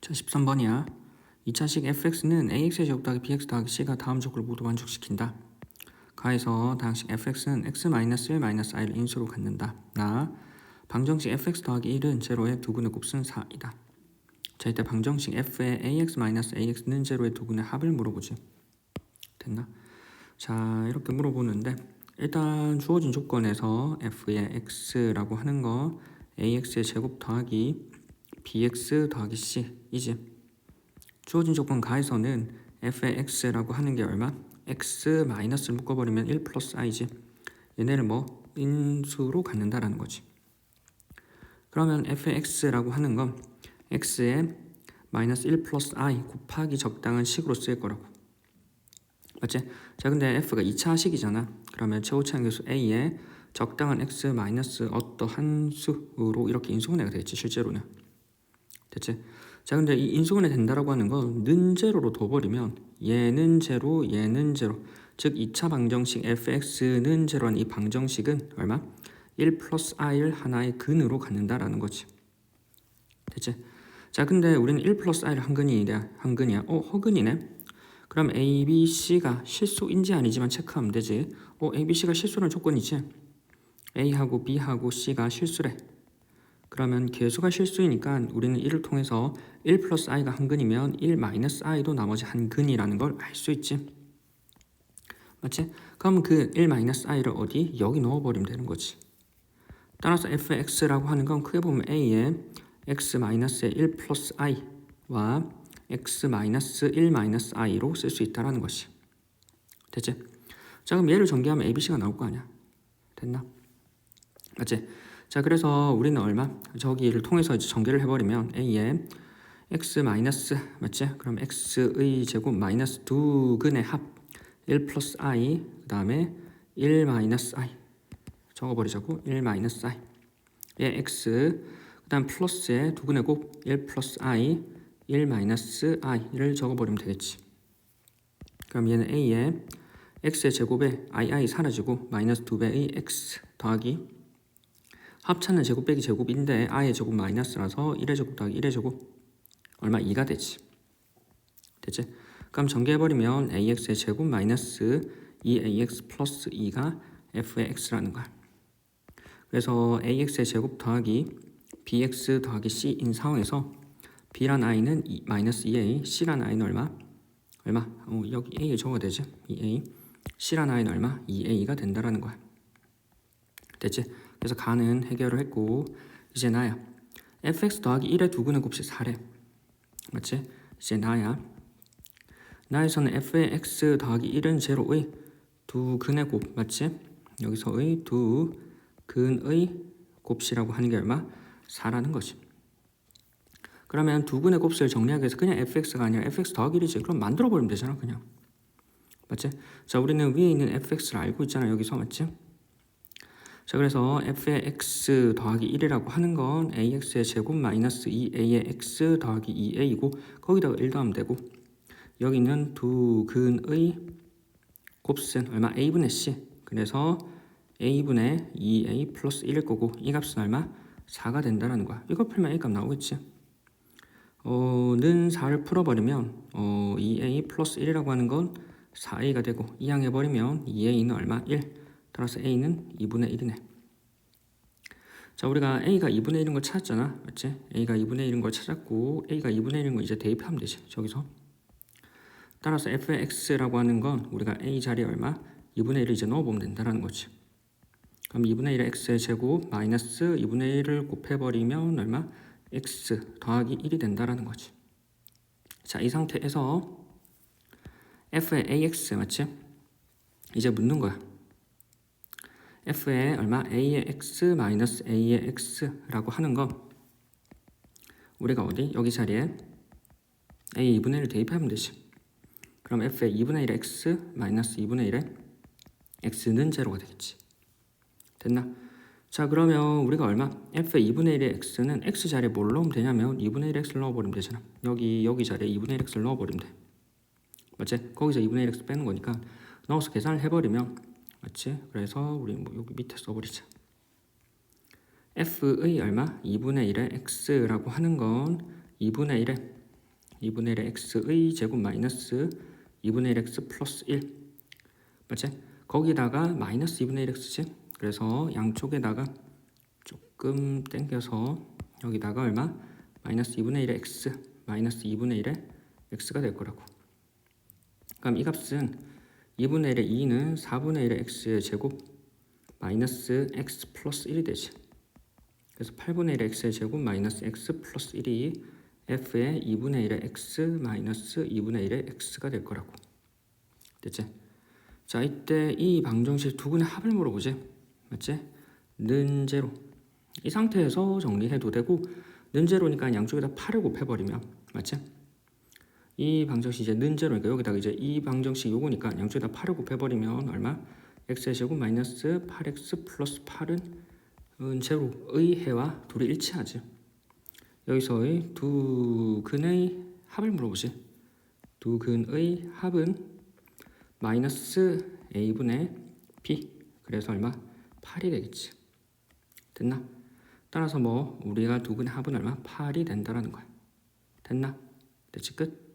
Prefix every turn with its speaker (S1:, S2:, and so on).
S1: 자, 13번이야. 2차식 fx는 ax의 제곱 더하기 bx 더하기 c가 다음 조건을 모두 만족시킨다. 가에서 다항식 fx는 x-1 i를 인수로 갖는다. 나 방정식 fx 더하기 1은 제로의 두근의 곱수는 4이다. 자, 이때 방정식 f의 ax-ax는 제로의 두근의 합을 물어보지. 됐나? 자, 이렇게 물어보는데 일단 주어진 조건에서 f의 x라고 하는 거 ax의 제곱 더하기 bx 더하기 c 이지. 주어진 조건 가에서는 f의 x라고 하는 게 얼마? x 마이너스를 묶어버리면 1 플러스 i지. 얘네를 뭐? 인수로 갖는다라는 거지. 그러면 f의 x라고 하는 건 x에 마이너스 1 플러스 i 곱하기 적당한 식으로 쓰일 거라고. 맞지? 자 근데 f가 2차 식이잖아. 그러면 최고차항 계수 a에 적당한 x 마이너스 어떠한 수로 이렇게 인수분해가 되겠지 실제로는 됐지? 자 근데 이 인수분해 된다라고 하는 건 는 제로로 둬버리면 얘는 제로 얘는 제로. 즉 2차 방정식 fx는 제로한 이 방정식은 얼마? 1 플러스 i를 하나의 근으로 갖는다라는 거지. 됐지? 자 근데 우리는 1 플러스 i를 한 근이냐 한 근이야. 어 허근이네. 그럼 a, b, c가 실수인지 아니지만 체크하면 되지. 어 a, b, c가 실수라는 조건이지. A하고 b하고 c가 실수래 그러면 개수가 실수이니까 우리는 이를 통해서 1 플러스 i가 한 근이면 1 마이너스 i도 나머지 한 근이라는 걸 알 수 있지. 맞지? 그럼 그 1 마이너스 i를 어디? 여기 넣어버리면 되는 거지. 따라서 fx라고 하는 건 크게 보면 a에 x 마이너스의 1 플러스 i와 x 마이너스 1 마이너스 i로 쓸 수 있다라는 것이. 됐지? 자 그럼 얘를 전개하면 abc가 나올 거 아니야. 됐나? 맞지? 자 그래서 우리는 얼마? 저기를 통해서 이제 전개를 해버리면 a에 x 마이너스 맞지? 그럼 x의 제곱 마이너스 두 근의 합 1 플러스 i 그 다음에 1 마이너스 i 적어버리자고 1 마이너스 i 에 x 그 다음 플러스에 두 근의 곱 1 플러스 i 1 마이너스 i를 적어버리면 되겠지 그럼 얘는 a에 x의 제곱에 i i 사라지고 마이너스 2배의 x 더하기 합차는 제곱 빼기 제곱인데 i의 제곱 마이너스라서 1의 제곱 더하기 1의 제곱 얼마 2가 되지 됐지? 그럼 전개해버리면 ax의 제곱 마이너스 2ax 플러스 2가 f의 x라는 거야 그래서 ax의 제곱 더하기 bx 더하기 c인 상황에서 b란 i는 2, 마이너스 2a c란 i는 얼마? 얼마? 어, 여기 a를 적어야 되지 2a c란 i는 얼마? 2a가 된다라는 거야 됐지? 그래서 가는 해결을 했고 이제 나야 fx 더하기 1의 두 근의 곱식 4래 맞지? 이제 나야 나에서는 f의 x 더하기 1은 제로의 두 근의 곱 맞지? 여기서의 두 근의 곱이라고 하는 게 얼마? 4라는 거지 그러면 두 근의 곱수를 정리하기 위해서 그냥 fx가 아니라 fx 더하기 1이지 그럼 만들어버리면 되잖아 그냥 맞지? 자 우리는 위에 있는 fx를 알고 있잖아 여기서 맞지? 자 그래서 f의 x 더하기 1이라고 하는 건 ax의 제곱 마이너스 2a의 x 더하기 2a이고 거기다가 1 더하면 되고 여기는 두 근의 곱은 얼마? a분의 c 그래서 a분의 2a 플러스 1일 거고 이 값은 얼마? 4가 된다는 거야 이거 풀면 a 값 나오겠지 어, 는 4를 풀어버리면 어, 2a 플러스 1이라고 하는 건 4a가 되고 이항해버리면 2a는 얼마? 1 따라서 a는 2분의 1이네. 자, 우리가 a가 2분의 1인 걸 찾았잖아. 맞지? a가 2분의 1인 걸 찾았고 a가 2분의 1인 걸 이제 대입하면 되지. 저기서. 따라서 fx라고 하는 건 우리가 a 자리에 얼마? 2분의 1을 이제 넣어보면 된다는 거지. 그럼 2분의 1의 x의 제곱 마이너스 2분의 1을 곱해버리면 얼마? x 더하기 1이 된다는 거지. 자, 이 상태에서 f의 ax 맞지? 이제 묻는 거야. F의 얼마 a의 x 마이너스 a의 x라고 하는 건 우리가 어디 여기 자리에 a 2분의 1을 대입하면 되지. 그럼 f의 2분의 1의 x 마이너스 2분의 1의 x는 제로가 되겠지. 됐나? 자 그러면 우리가 얼마? f의 2분의 1의 x는 x 자리에 뭘 넣으면 되냐면 2분의 1 x를 넣어버리면 되잖아. 여기 여기 자리에 2분의 1 x를 넣어버리면 돼. 맞지? 거기서 2분의 1 x 빼는 거니까 넣어서 계산을 해버리면 맞지? 그래서 우리 뭐 여기 밑에 써버리자. f의 얼마? 2분의 1의 x라고 하는 건 2분의 1의 2분의 1의 x의 제곱 마이너스 2분의 1 x 플러스 1 맞지? 거기다가 마이너스 2분의 1 x지 그래서 양쪽에다가 조금 땡겨서 여기다가 얼마? 마이너스 2분의 1의 x 마이너스 2분의 1의 x가 될 거라고 그럼 이 값은 2분의 1의 2는 4분의 1의 x의 제곱 마이너스 x 플러스 1이 되지 그래서 8분의 1의 x의 제곱 마이너스 x 플러스 1이 f의 2분의 1의 x 마이너스 2분의 1의 x가 될 거라고 됐지? 자 이때 이 방정식 두 근의 합을 물어보지 맞지? 는 제로 이 상태에서 정리해도 되고 는 제로니까 양쪽에다 8을 곱해버리면 맞지? 이 방정식 이제 는 제로니까 여기다가 이제 이 방정식 요거니까 양쪽에다 8을 곱해버리면 얼마? x의 제곱 마이너스 8x 플러스 8은 은 제로의 해와 둘이 일치하지 여기서의 두 근의 합을 물어보지 두 근의 합은 마이너스 a분의 b 그래서 얼마? 8이 되겠지 됐나? 따라서 뭐 우리가 두 근의 합은 얼마? 8이 된다라는 거야 됐나? 됐지 끝?